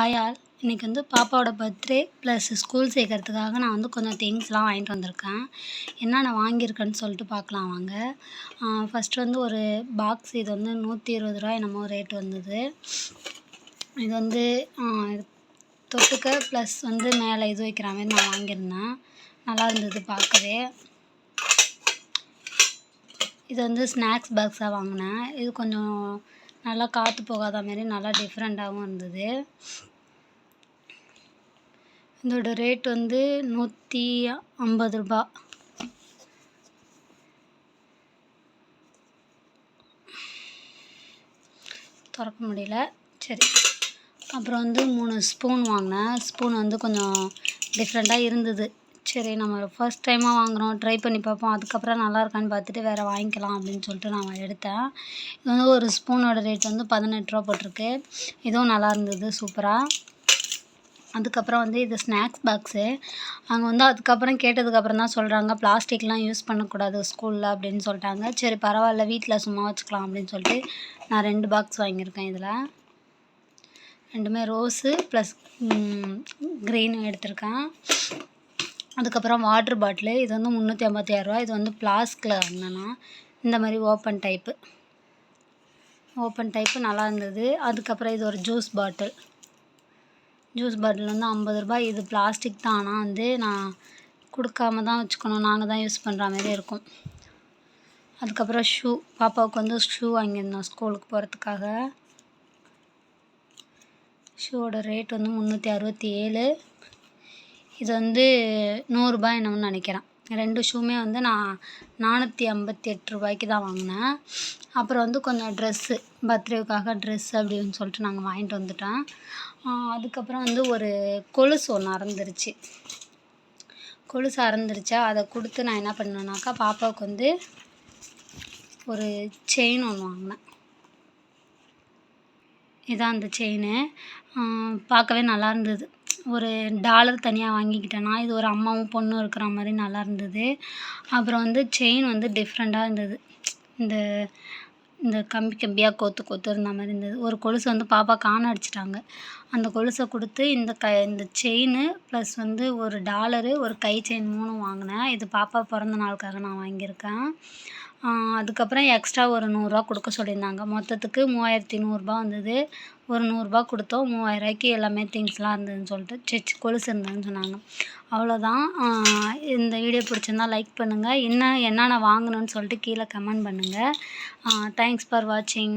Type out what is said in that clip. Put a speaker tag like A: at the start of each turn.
A: Hi all இன்றைக்கி வந்து பாப்பாவோட பர்த்டே ப்ளஸ் ஸ்கூல் சேர்க்கறதுக்காக நான் வந்து கொஞ்சம் திங்ஸ்லாம் வாங்கிட்டு வந்திருக்கேன். என்னென்ன வாங்கியிருக்கேன்னு சொல்லிட்டு பார்க்கலாம் வாங்க. ஃபஸ்ட்டு வந்து ஒரு பாக்ஸ் இது வந்து நூற்றி இருபது ரூபா என்னமோ ரேட் வந்தது. இது வந்து தொட்டுக்க ப்ளஸ் வந்து மேலே இது வைக்கிற மாதிரி நான் வாங்கியிருந்தேன். நல்லா இருந்தது பார்க்கவே. இது வந்து ஸ்நாக்ஸ் பாக்ஸாக வாங்கினேன். இது கொஞ்சம் நல்லா காற்று போகாத மாரி நல்லா டிஃப்ரெண்ட்டாகவும் இருந்தது. இதோட ரேட் வந்து நூற்றி ஐம்பது ரூபா. திறக்க முடியல. சரி. அப்புறம் வந்து மூணு ஸ்பூன் வாங்கினேன். ஸ்பூன் வந்து கொஞ்சம் டிஃப்ரெண்ட்டாக இருந்தது. சரி நம்ம ஃபர்ஸ்ட் டைமாக வாங்குகிறோம் ட்ரை பண்ணி பார்ப்போம். அதுக்கப்புறம் நல்லா இருக்கான்னு பார்த்துட்டு வேறு வாங்கிக்கலாம் அப்படின்னு சொல்லிட்டு நான் எடுத்தேன். இது வந்து ஒரு ஸ்பூனோட ரேட் வந்து பதினெட்டு ரூபா போட்டிருக்கு. இதுவும் நல்லா இருந்தது சூப்பராக அதுக்கப்புறம் வந்து இது ஸ்நாக்ஸ் பாக்ஸு அங்கே வந்து அதுக்கப்புறம் கேட்டதுக்கப்புறம் தான் சொல்கிறாங்க பிளாஸ்டிக்லாம் யூஸ் பண்ணக்கூடாது ஸ்கூலில் அப்படின்னு சொல்லிட்டாங்க. சரி பரவாயில்ல வீட்டில் சும்மா வச்சுக்கலாம் அப்படின்னு சொல்லிட்டு நான் ரெண்டு பாக்ஸ் வாங்கியிருக்கேன் இதில். ரெண்டுமே ரோஸு ப்ளஸ் க்ரீனும் எடுத்திருக்கேன். அதுக்கப்புறம் வாட்ரு பாட்டிலு இது வந்து முந்நூற்றி ஐம்பத்தி ஆறுரூவா இது வந்து பிளாஸ்கில் வாங்கினேன்னா இந்த மாதிரி ஓப்பன் டைப்பு ஓப்பன் டைப்பு நல்லா இருந்தது. அதுக்கப்புறம் இது ஒரு ஜூஸ் பாட்டில் ஜூஸ் பாட்டில் வந்து ஐம்பது ரூபாய். இது பிளாஸ்டிக் தான். ஆனால் வந்து நான் கொடுக்காம தான் வச்சுக்கணும். நாங்கள் தான் யூஸ் பண்ணுற மாதிரி இருக்கும். அதுக்கப்புறம் ஷூ பாப்பாவுக்கு வந்து ஷூ வாங்கியிருந்தோம் ஸ்கூலுக்கு போகிறதுக்காக ஷூவோட ரேட் வந்து முந்நூற்றி அறுபத்தி ஏழு. இது வந்து நூறுரூபா என்னமோன்னு நினைக்கிறேன். ரெண்டு ஷூமே வந்து நான் நானூற்றி ஐம்பத்தி எட்டு ரூபாய்க்கு தான் வாங்கினேன். அப்புறம் வந்து கொஞ்சம் ட்ரெஸ்ஸு பர்த்டேவுக்காக ட்ரெஸ் அப்படின்னு சொல்லிட்டு நாங்கள் வாங்கிட்டு வந்துட்டோம். அதுக்கப்புறம் வந்து ஒரு கொலுசு ஒன்று அறந்துருச்சு. கொலுசு அறந்துருச்சா. அதை கொடுத்து நான் என்ன பண்ணேன்னாக்கா பாப்பாவுக்கு வந்து ஒரு செயின் ஒன்று வாங்கினேன். இதான் அந்த செயினு பார்க்கவே நல்லா இருந்தது. ஒரு டாலர் தனியாக வாங்கிக்கிட்டேன்னா இது ஒரு அம்மாவும் பொண்ணும் இருக்கிற மாதிரி நல்லா இருந்தது. அப்புறம் வந்து செயின் வந்து டிஃப்ரெண்ட்டாக இருந்தது. இந்த இந்த கம்பி கம்பியாக கோத்து கோத்து இருந்த மாதிரி இருந்தது. ஒரு கொலுசு வந்து பாப்பா காண அடிச்சிட்டாங்க. அந்த கொலுசை கொடுத்து இந்த க இந்த செயினு ப்ளஸ் வந்து ஒரு டாலரு ஒரு கை செயின் மூணும் வாங்கினேன். இது பாப்பா பிறந்த நாளுக்காக நான் வாங்கியிருக்கேன். அதுக்கப்புறம் எக்ஸ்ட்ரா ஒரு நூறுரூவா கொடுக்க சொல்லியிருந்தாங்க. மொத்தத்துக்கு மூவாயிரத்தி நூறுரூபா வந்தது. ஒரு நூறுரூபா கொடுத்தோம். மூவாயிரரூவாய்க்கு எல்லாமே திங்ஸ்லாம் இருந்ததுன்னு சொல்லிட்டு செச் கொலுசு இருந்ததுன்னு சொன்னாங்க. அவ்வளோதான். இந்த வீடியோ பிடிச்சிருந்தா லைக் பண்ணுங்கள் என்ன என்னென்ன வாங்கணும்னு சொல்லிட்டு கீழே கமெண்ட் பண்ணுங்கள் தேங்க்ஸ் ஃபார் வாட்சிங்